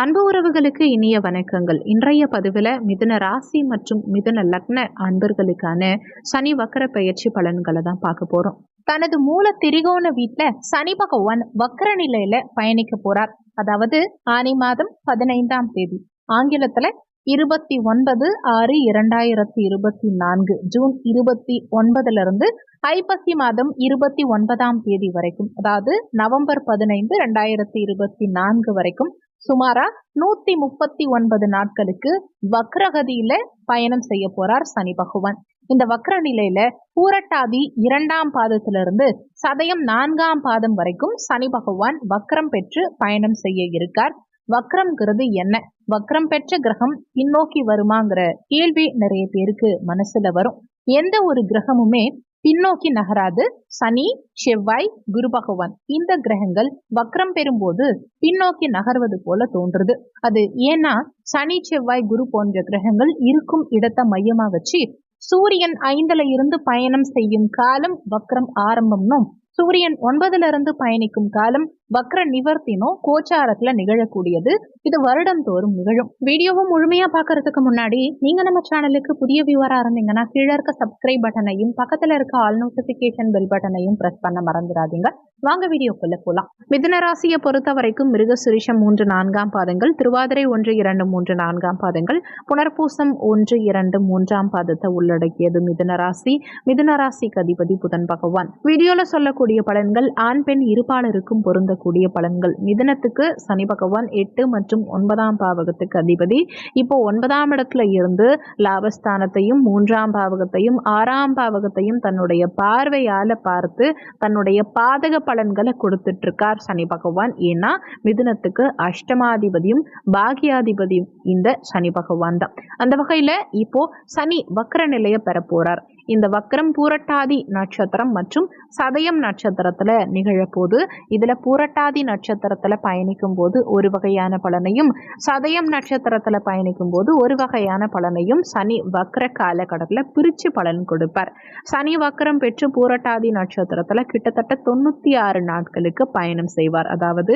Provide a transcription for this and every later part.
அன்பு உறவுகளுக்கு இனிய வணக்கங்கள். இன்றைய பதிவில் மிதுன ராசி மற்றும் மிதுன லக்ன அன்பர்களுக்கான சனி வக்கர பயிற்சி பலன்களை தான் பார்க்க போறோம். தனது மூல திரிகோண வீட்டில் சனி பகவான் வக்கர நிலையில பயணிக்க போறார். அதாவது ஆனி மாதம் பதினைந்தாம் தேதி. ஆங்கிலத்துல இருபத்தி ஒன்பது ஆறு இரண்டாயிரத்தி இருபத்தி நான்கு ஜூன் இருபத்தி ஒன்பதுல இருந்து ஐப்பசி மாதம் இருபத்தி ஒன்பதாம் தேதி வரைக்கும் அதாவது நவம்பர் பதினைந்து ரெண்டாயிரத்தி இருபத்தி நான்கு வரைக்கும் சுமாரா நூத்தி முப்பத்தி ஒன்பது நாட்களுக்கு வக்ரகதியில பயணம் செய்ய போறார் சனி பகவான். இந்த வக்ர நிலையில பூரட்டாதி இரண்டாம் பாதத்திலிருந்து சதயம் நான்காம் பாதம் வரைக்கும் சனி பகவான் வக்ரம் பெற்று பயணம் செய்ய இருக்கார். வக்ரம்ங்கிறது என்ன? வக்ரம் பெற்ற கிரகம் பின்னோக்கி வருமாங்கிற கேள்வி நிறைய பேருக்கு மனசுல வரும். எந்த ஒரு கிரகமுமே பின்னோக்கி நகராது. சனி செவ்வாய் குரு பகவான். இந்த கிரகங்கள் வக்ரம் பெறும்போது பின்னோக்கி நகர்வது போல தோன்றுது. அது ஏன்னா சனி செவ்வாய் குரு போன்ற கிரகங்கள் இருக்கும் இடத்தை மையமா வச்சு சூரியன் ஐந்துல இருந்து பயணம் செய்யும் காலம் வக்ரம் ஆரம்பம்னும் சூரியன் ஒன்பதுல இருந்து பயணிக்கும் காலம் வக்ர நிவர்த்தினும் கோச்சாரத்துல நிகழக்கூடியது. இது வருடம் தோறும் நிகழும். வீடியோவும் முழுமையா பாக்குறதுக்கு முன்னாடி நீங்க நம்ம சேனலுக்கு புதிய வியூவரா இருந்தீங்கன்னா கீழே இருக்க சப்ஸ்கிரைப் பட்டனையும் பக்கத்துல இருக்க ஆல் நோட்டிபிகேஷன் பெல் பட்டனையும் பிரஸ் பண்ண மறந்துடாதீங்க. வாங்க வீடியோக்குள்ள போலாம். மிதுன ராசியை பொறுத்த வரைக்கும் மிருக மூன்று நான்காம் பாதங்கள் திருவாதிரை ஒன்று இரண்டு மூன்று நான்காம் பாதங்கள் புனர்பூசம் ஒன்று இரண்டு மூன்றாம் பாதத்தை உள்ளடக்கியது மிதுன ராசி. மிதுன ராசிக்கு அதிபதி புதன் பகவான். வீடியோல சொல்லக்கூடிய பலன்கள் ஆண் பெண் இருபாலருக்கும் பொருந்த கூடிய பலன்கள். மிதனத்துக்கு சனி பகவான் எட்டு மற்றும் ஒன்பதாம் பாவகத்துக்கு அதிபதி. இப்போ ஒன்பதாம் இடத்துல இருந்து லாபஸ்தானத்தையும் மூன்றாம் பாவகத்தையும் ஆறாம் பாவகத்தையும் தன்னுடைய பார்வையால பார்த்து தன்னுடைய பாதக பலன்களை கொடுத்துட்டு இருக்கார் சனி பகவான். ஏன்னா மிதுனத்துக்கு அஷ்டமாதிபதியும் பாகியாதிபதியும் இந்த சனி பகவான் தான். அந்த வகையில இப்போ சனி வக்கர நிலையை பெற போறார் இந்த வக்கரம் பூரட்டாதி நட்சத்திரம் மற்றும் சதயம் நட்சத்திரத்தில் நிகழப்போது. இதில் பூரட்டாதி நட்சத்திரத்தில் பயணிக்கும் போது ஒரு வகையான பலனையும் சதயம் நட்சத்திரத்தில் பயணிக்கும் போது ஒரு வகையான பலனையும் சனி வக்கர காலகட்டத்தில் பிரித்து பலன் கொடுப்பார். சனி வக்கரம் பெற்று பூரட்டாதி நட்சத்திரத்தில் கிட்டத்தட்ட தொண்ணூற்றி ஆறு நாட்களுக்கு பயணம் செய்வார். அதாவது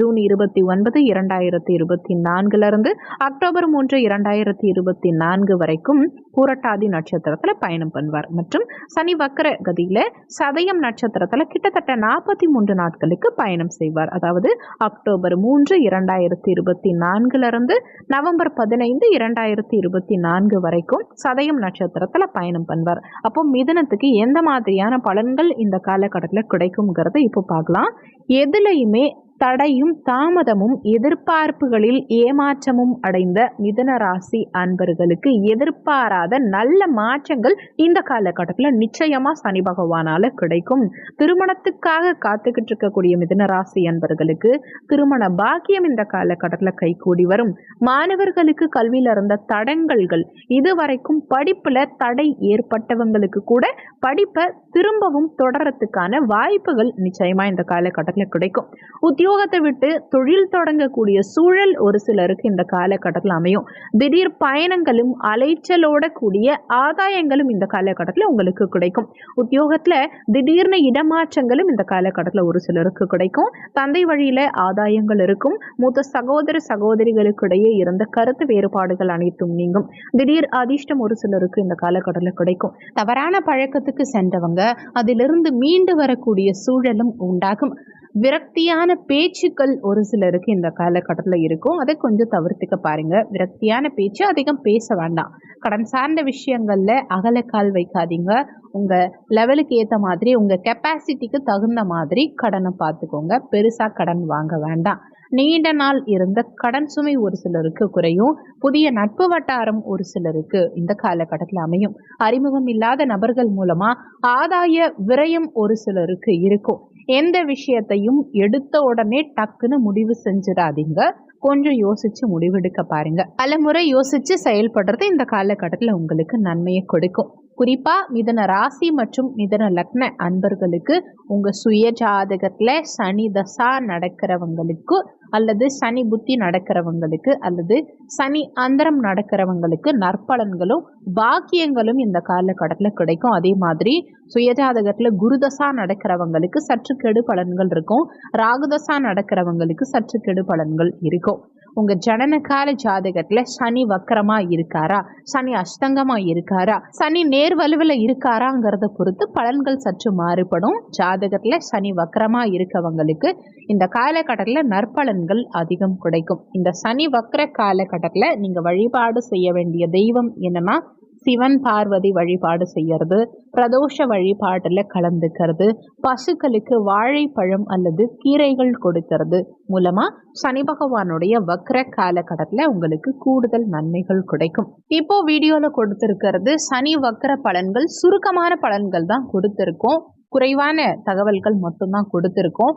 ஜூன் இருபத்தி ஒன்பது இரண்டாயிரத்தி இருபத்தி நான்குலேருந்து அக்டோபர் மூன்று இரண்டாயிரத்தி இருபத்தி நான்கு வரைக்கும் பூரட்டாதி நட்சத்திரத்தில் பயணம் பண்ணுவார். ஆவார் மற்றும் சனி வக்கர கதியில சதயம் நட்சத்திரத்துல கிட்டத்தட்ட நாற்பத்தி மூன்று நாட்களுக்கு பயணம் செய்வார். அதாவது அக்டோபர் மூன்று இரண்டாயிரத்தி இருபத்தி நான்குல இருந்து நவம்பர் பதினைந்து இரண்டாயிரத்தி இருபத்தி நான்கு வரைக்கும் சதயம் நட்சத்திரத்துல பயணம் பண்ணுவார். அப்போ மிதனத்துக்கு எந்த மாதிரியான பலன்கள் இந்த காலகட்டத்தில் கிடைக்கும்ங்கிறத இப்போ பார்க்கலாம். எதுலையுமே தடையும் தாமதமும் எதிர்பார்ப்புகளில் ஏமாற்றமும் அடைந்த மிதன ராசி அன்பர்களுக்கு எதிர்பாராத நல்ல மாற்றங்கள் இந்த காலகட்டத்தில் நிச்சயமா சனி பகவானால கிடைக்கும். திருமணத்துக்காக காத்துக்கிட்டு இருக்கக்கூடிய மிதன ராசி அன்பர்களுக்கு திருமண பாக்கியம் இந்த காலகட்டத்தில் கைகூடி வரும். மாணவர்களுக்கு கல்வியில இருந்த தடங்கல்கள் இதுவரைக்கும் படிப்புல தடை ஏற்பட்டவங்களுக்கு கூட படிப்பை திரும்பவும் தொடரத்துக்கான வாய்ப்புகள் நிச்சயமா இந்த காலகட்டத்தில் கிடைக்கும். உத்தியோக உத்தியோகத்தை விட்டு தொழில் தொடங்கக்கூடிய சூழல் ஒரு சிலருக்கு இந்த காலகட்டத்தில் அமையும். திடீர் பயணங்களும் அலைச்சலோட கூடிய ஆதாயங்களும் இந்த காலகட்டத்தில் உங்களுக்கு கிடைக்கும். உத்தியோகத்தில் திடீர்னு இடமாற்றங்களும் இந்த காலகட்டத்தில் ஒரு சிலருக்கு கிடைக்கும். தந்தை வழியில் ஆதாயங்கள் இருக்கும். மூத்த சகோதர சகோதரிகளுக்கு இடையே இருந்த கருத்து வேறுபாடுகள் அனைத்தும் நீங்கும். திடீர் அதிர்ஷ்டம் ஒரு சிலருக்கு இந்த காலகட்டத்தில் கிடைக்கும். தவறான பழக்கத்துக்கு சென்றவங்க அதிலிருந்து மீண்டு வரக்கூடிய சூழலும் உண்டாகும். விரக்தியான பேச்சுக்கள் ஒரு சிலருக்கு இந்த காலகட்டத்தில் இருக்கும். அதை கொஞ்சம் தவிர்த்துக்க பாருங்க. விரக்தியான பேச்சு அதிகம் பேச வேண்டாம். கடன் சார்ந்த விஷயங்களில் அகலக்கால் வைக்காதீங்க. உங்கள் லெவலுக்கு ஏற்ற மாதிரி உங்கள் கெப்பாசிட்டிக்கு தகுந்த மாதிரி கடனை பார்த்துக்கோங்க. பெருசாக கடன் வாங்க வேண்டாம். நீண்ட நாள் இருந்த கடன் சுமை ஒரு சிலருக்கு குறையும். புதிய நட்பு வட்டாரம் ஒரு சிலருக்கு இந்த காலகட்டத்தில் அமையும். அறிமுகம் இல்லாத நபர்கள் மூலமா ஆதாய விரயம் ஒரு சிலருக்கு இருக்கும். எந்த விஷயத்தையும் எடுத்த உடனே டக்குன்னு முடிவு செஞ்சிடாதீங்க. கொஞ்சம் யோசிச்சு முடிவெடுக்க பாருங்க. பல முறை யோசிச்சு செயல்படுறது இந்த காலகட்டத்தில் உங்களுக்கு நன்மையை கொடுக்கும். குறிப்பா மிதன ராசி மற்றும் மிதன லக்ன அன்பர்களுக்கு உங்க சுய ஜாதகத்துல சனி தசா நடக்கிறவங்களுக்கு அல்லது சனி புத்தி நடக்கிறவங்களுக்கு அல்லது சனி அந்தரம் நடக்கிறவங்களுக்கு நற்பலன்களும் பாக்கியங்களும் இந்த காலகட்டத்தில் கிடைக்கும். அதே மாதிரி சுயஜாதகத்தில் குருதசா நடக்கிறவங்களுக்கு சற்று கெடு பலன்கள் இருக்கும். ராகுதசா நடக்கிறவங்களுக்கு சற்று கெடு பலன்கள் இருக்கும். உங்க ஜனனகால ஜாதகத்துல சனி வக்கரமா இருக்காரா? சனி அஸ்தங்கமா இருக்காரா? சனி நேர்வலுவில் இருக்காராங்கிறத பொறுத்து பலன்கள் சற்று மாறுபடும். ஜாதகத்துல சனி வக்கரமா இருக்கவங்களுக்கு இந்த காலகட்டத்தில் நற்பலன்கள் அதிகம் கிடைக்கும். இந்த சனி வக்கர காலகட்டத்தில் நீங்கள் வழிபாடு செய்ய வேண்டிய தெய்வம் என்னன்னா சிவன் பார்வதி வழிபாடு செய்யறது பிரதோஷ வழிபாட்டில் கலந்துக்கிறது பசுக்களுக்கு வாழைப்பழம் அல்லது கீரைகள் கொடுக்கறது மூலமா சனி பகவானுடைய வக்ர காலகட்டத்தில் உங்களுக்கு கூடுதல் நன்மைகள் கிடைக்கும். இப்போ வீடியோல கொடுத்திருக்கிறது சனி வக்ர பலன்கள் சுருக்கமான பலன்கள் தான் கொடுத்திருக்கோம். குறைவான தகவல்கள் மட்டும்தான் கொடுத்திருக்கோம்.